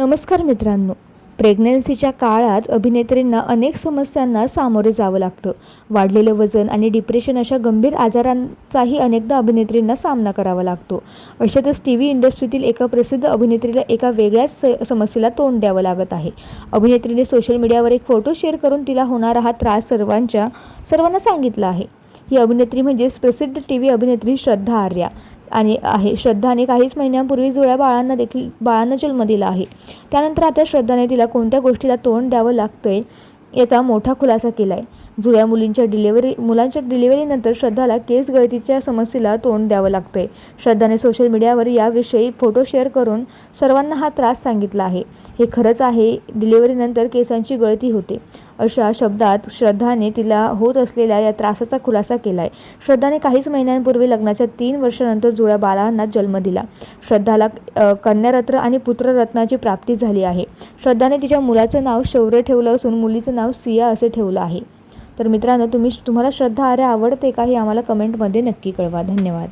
नमस्कार मित्रांनो. प्रेग्नन्सीच्या काळात अभिनेत्रींना अनेक समस्यांना सामोरे जावं लागतं. वाढलेलं वजन आणि डिप्रेशन अशा गंभीर आजारांचाही अनेकदा अभिनेत्रींना सामना करावा लागतो. अशातच टी व्ही इंडस्ट्रीतील एका प्रसिद्ध अभिनेत्रीला एका वेगळ्याच स- समस्येला तोंड द्यावं लागत आहे. अभिनेत्रीने सोशल मीडियावर एक फोटो शेअर करून तिला होणारा हा त्रास सर्वांच्या सर्वांना सांगितला आहे. ही अभिनेत्री म्हणजेच प्रसिद्ध टी व्ही अभिनेत्री श्रद्धा आर्या. आणि आहे श्रद्धाने काहीच महिन्यांपूर्वी जुळ्या बाळांना देखील बाळांना जन्म दिला आहे. त्यानंतर आता श्रद्धाने तिला कोणत्या गोष्टीला तोंड द्यावं लागतंय याचा मोठा खुलासा केला आहे जुळ्या मुलींच्या डिलिव्हरी मुलांच्या डिलिव्हरीनंतर श्रद्धाला केस गळतीच्या समस्येला तोंड द्यावं लागतंय. श्रद्धाने सोशल मीडियावर याविषयी फोटो शेअर करून सर्वांना हा त्रास सांगितला आहे. हे खरंच आहे डिलिव्हरीनंतर केसांची गळती होते. अशा शब्दात श्रद्धाने तिला होत असलेल्या या त्रासाचा खुलासा केला आहे श्रद्धाने काहीच महिन्यांपूर्वी लग्नाच्या तीन वर्षानंतर जुळ्या बाळांना जन्म दिला. श्रद्धाला कन्यारत्न आणि पुत्ररत्नाची प्राप्ती झाली आहे. श्रद्धाने तिच्या मुलाचं नाव शौर्य ठेवलं असून मुलीचं नाव सिया असे ठेवलं आहे. तर मित्रांनो तुम्ही तुम्हाला श्रद्धा आर्य आवडते का हे आम्हाला कमेंटमध्ये नक्की कळवा. धन्यवाद.